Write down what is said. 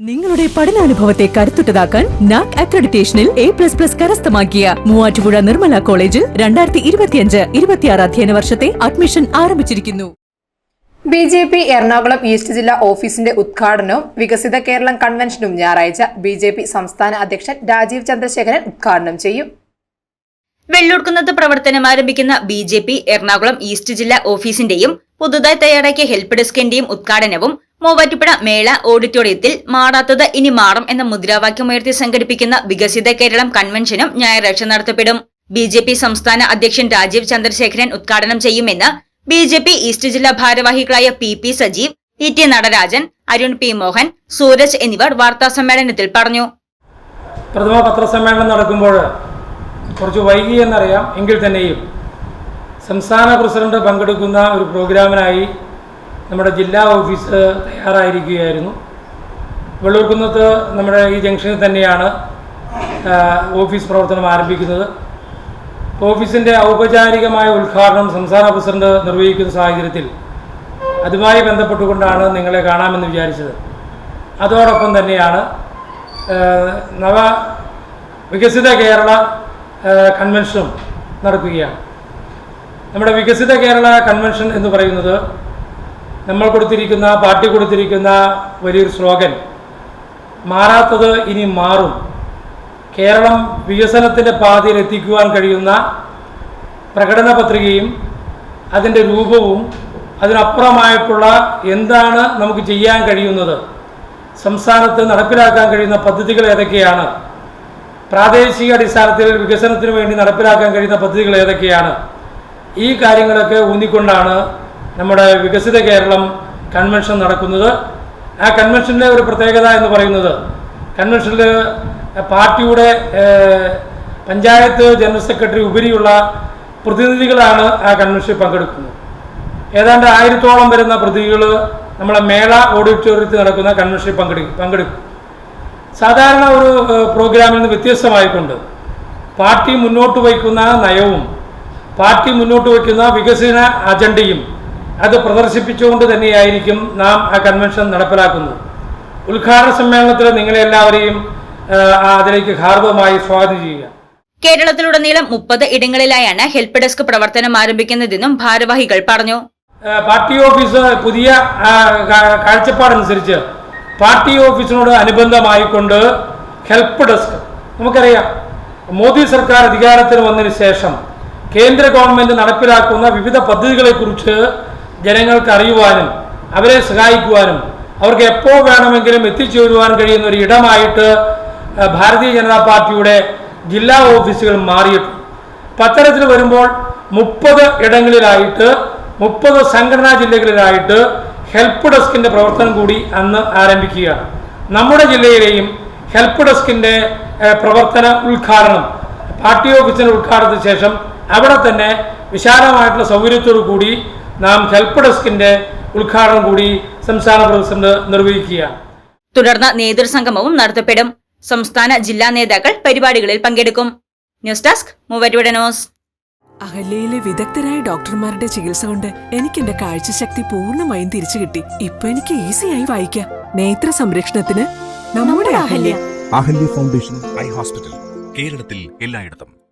നിങ്ങളുടെ പഠനാനുഭവത്തെ കരുത്തുറ്റതാക്കാൻ നാക് അക്രഡിറ്റേഷനിൽ എ പ്ലസ് പ്ലസ് കരസ്ഥമാക്കിയ മൂവാറ്റുപുഴ നിർമ്മല കോളേജിൽ രണ്ടായിരത്തി ഇരുപത്തിയഞ്ച് ഇരുപത്തിയാറ് അധ്യയന വർഷത്തെ അഡ്മിഷൻ ആരംഭിച്ചിരിക്കുന്നു. B J P Ernakulam east ജില്ലാ ഓഫീസിന്റെ ഉദ്ഘാടനവും വികസിത കേരളം കൺവെൻഷനും ഞായറാഴ്ച ബി ജെ പി സംസ്ഥാന അധ്യക്ഷൻ രാജീവ് ചന്ദ്രശേഖരൻ ഉദ്ഘാടനം ചെയ്യും. വെള്ളൂർക്കുന്നത്ത് പ്രവർത്തനം ആരംഭിക്കുന്ന B J P Ernakulam east ജില്ലാ ഓഫീസിന്റെയും പുതുതായി തയ്യാറാക്കിയ ഹെൽപ്പ് ഡെസ്കിന്റെയും ഉദ്ഘാടനവും മൂവാറ്റുപുഴ മേള ഓഡിറ്റോറിയത്തിൽ മാറാത്തത് ഇനി മാറും എന്ന മുദ്രാവാക്യം ഉയർത്തി സംഘടിപ്പിക്കുന്ന വികസിത കേരളം കൺവെൻഷനും ഞായറാഴ്ച നടത്തപ്പെടും. ബി ജെ പി സംസ്ഥാന അധ്യക്ഷൻ രാജീവ് ചന്ദ്രശേഖരൻ ഉദ്ഘാടനം ചെയ്യുമെന്ന് ബി ജെ പി ഈസ്റ്റ് ജില്ലാ ഭാരവാഹികളായ P P Sajeev E T Natarajan Arun P Mohan Sooraj എന്നിവർ വാർത്താ സമ്മേളനത്തിൽ പറഞ്ഞു. പ്രഥമ പത്രസമ്മേളനം നടക്കുമ്പോൾ കുറച്ച് വൈകി എന്നറിയാം. എങ്കിൽ തന്നെയും സംസ്ഥാന പ്രസിഡന്റ് പങ്കെടുക്കുന്ന ഒരു പ്രോഗ്രാമിനായി നമ്മുടെ ജില്ലാ ഓഫീസ് തയ്യാറായിരിക്കുകയായിരുന്നു. വെള്ളൂർക്കുന്നത്ത് നമ്മുടെ ഈ ജംഗ്ഷനിൽ തന്നെയാണ് ഓഫീസ് പ്രവർത്തനം ആരംഭിക്കുന്നത്. ഓഫീസിന്റെ ഔപചാരികമായ ഉദ്ഘാടനം സംസ്ഥാന പ്രസിഡന്റ് നിർവഹിക്കുന്ന സാഹചര്യത്തിൽ അതുമായി ബന്ധപ്പെട്ടുകൊണ്ടാണ് നിങ്ങളെ കാണാമെന്ന് വിചാരിച്ചത്. അതോടൊപ്പം തന്നെയാണ് നവ വികസിത കേരള കൺവെൻഷനും നടക്കുകയാണ്. നമ്മുടെ വികസിത കേരള കൺവെൻഷൻ എന്ന് പറയുന്നത് നമ്മൾ കൊടുത്തിരിക്കുന്ന പാർട്ടി കൊടുത്തിരിക്കുന്ന വലിയൊരു സ്ലോഗൻ മാറാത്തത് ഇനി മാറും. കേരളം വികസനത്തിന്റെ പാതയിൽ എത്തിക്കുവാൻ കഴിയുന്ന പ്രകടന പത്രികയും അതിന്റെ രൂപവും അതിനപ്പുറമായിട്ടുള്ള എന്താണ് നമുക്ക് ചെയ്യാൻ കഴിയുന്നത് സംസ്ഥാനത്ത് നടപ്പിലാക്കാൻ കഴിയുന്ന പദ്ധതികൾ ഏതൊക്കെയാണ് പ്രാദേശിക അടിസ്ഥാനത്തിൽ വികസനത്തിന് വേണ്ടി നടപ്പിലാക്കാൻ കഴിയുന്ന പദ്ധതികൾ ഏതൊക്കെയാണ് ഈ കാര്യങ്ങളൊക്കെ ഊന്നിക്കൊണ്ടാണ് നമ്മുടെ വികസിത കേരളം കൺവെൻഷൻ നടക്കുന്നത്. ആ കൺവെൻഷന്റെ ഒരു പ്രത്യേകത എന്ന് പറയുന്നത് കൺവെൻഷനിൽ പാർട്ടിയുടെ പഞ്ചായത്ത് ജനറൽ സെക്രട്ടറി ഉപരിയുള്ള പ്രതിനിധികളാണ് ആ കൺവെൻഷനിൽ പങ്കെടുക്കുന്നത്. ഏതാണ്ട് ആയിരത്തോളം വരുന്ന പ്രതിനിധികൾ നമ്മളെ മേള ഓഡിറ്റോറിയത്തിൽ നടക്കുന്ന കൺവെൻഷനിൽ പങ്കെടുക്കും പങ്കെടുക്കും. സാധാരണ ഒരു പ്രോഗ്രാമിൽ നിന്ന് വ്യത്യസ്തമായിക്കൊണ്ട് പാർട്ടി മുന്നോട്ട് വയ്ക്കുന്ന നയവും പാർട്ടി മുന്നോട്ട് വയ്ക്കുന്ന വികസന അജണ്ടയും അത് പ്രദർശിപ്പിച്ചുകൊണ്ട് തന്നെയായിരിക്കും നാം ആ കൺവെൻഷൻ നടപ്പിലാക്കുന്നത്. ഉദ്ഘാടന സമ്മേളനത്തിൽ നിങ്ങളെ എല്ലാവരെയും അതിലേക്ക് ഹാർദവമായി സ്വാഗതം ചെയ്യുക. കേരളത്തിലുടനീളം മുപ്പത് ഇടങ്ങളിലായാണ് ഹെൽപ്പ് ഡെസ്ക് പ്രവർത്തനം ആരംഭിക്കുന്നതെന്നും ഭാരവാഹികൾ പറഞ്ഞു. പാർട്ടി ഓഫീസ് പുതിയ കാഴ്ചപ്പാടനുസരിച്ച് പാർട്ടി ഓഫീസിനോട് അനുബന്ധമായിക്കൊണ്ട് ഹെൽപ്പ് ഡെസ്ക്. നമുക്കറിയാം മോദി സർക്കാർ അധികാരത്തിൽ വന്നതിന് ശേഷം കേന്ദ്ര ഗവൺമെന്റ് നടപ്പിലാക്കുന്ന വിവിധ പദ്ധതികളെക്കുറിച്ച് ജനങ്ങൾക്ക് അറിയുവാനും അവരെ സഹായിക്കുവാനും അവർക്ക് എപ്പോൾ വേണമെങ്കിലും എത്തിച്ചേരുവാൻ കഴിയുന്ന ഒരു ഇടമായിട്ട് ഭാരതീയ ജനതാ പാർട്ടിയുടെ ജില്ലാ ഓഫീസുകൾ മാറിയിട്ടുണ്ട്. പത്തനത്തിൽ വരുമ്പോൾ മുപ്പത് ഇടങ്ങളിലായിട്ട് മുപ്പത് സംഘടനാ ജില്ലകളിലായിട്ട് ഹെൽപ്പ് ഡെസ്കിന്റെ പ്രവർത്തനം കൂടി അന്ന് ആരംഭിക്കുകയാണ്. നമ്മുടെ ജില്ലയിലെയും ഹെൽപ്പ് ഡെസ്കിന്റെ പ്രവർത്തന ഉദ്ഘാടനം പാർട്ടി ഓഫീസിന്റെ ഉദ്ഘാടനത്തിന് ശേഷം അവിടെ തന്നെ വിശാലമായിട്ടുള്ള സൗകര്യത്തോടു കൂടി നാം ഹെൽപ്പ് ഡെസ്കിന്റെ ഉദ്ഘാടനം കൂടി സംസ്ഥാന പ്രസിഡന്റ് നിർവഹിക്കുകയാണ്. തുടർന്ന് നേതൃസംഗമവും നടത്തപ്പെടും. സംസ്ഥാന ജില്ലാ നേതാക്കൾ പരിപാടികളിൽ പങ്കെടുക്കും. ന്യൂസ് ഡെസ്ക് മൂവരുടനോസ് ന്യൂസ്. അഹല്യയിലെ വിദഗ്ധരായ ഡോക്ടർമാരുടെ ചികിത്സ കൊണ്ട് എനിക്ക് എന്റെ കാഴ്ചശക്തി പൂർണമായും തിരിച്ചു കിട്ടി. ഇപ്പൊ എനിക്ക് ഈസിയായി വായിക്കാം. നേത്ര സംരക്ഷണത്തിന് നമ്മുടെ Ahalya. Ahalya foundation eye hospital കേരളത്തിൽ എല്ലായിടത്തും.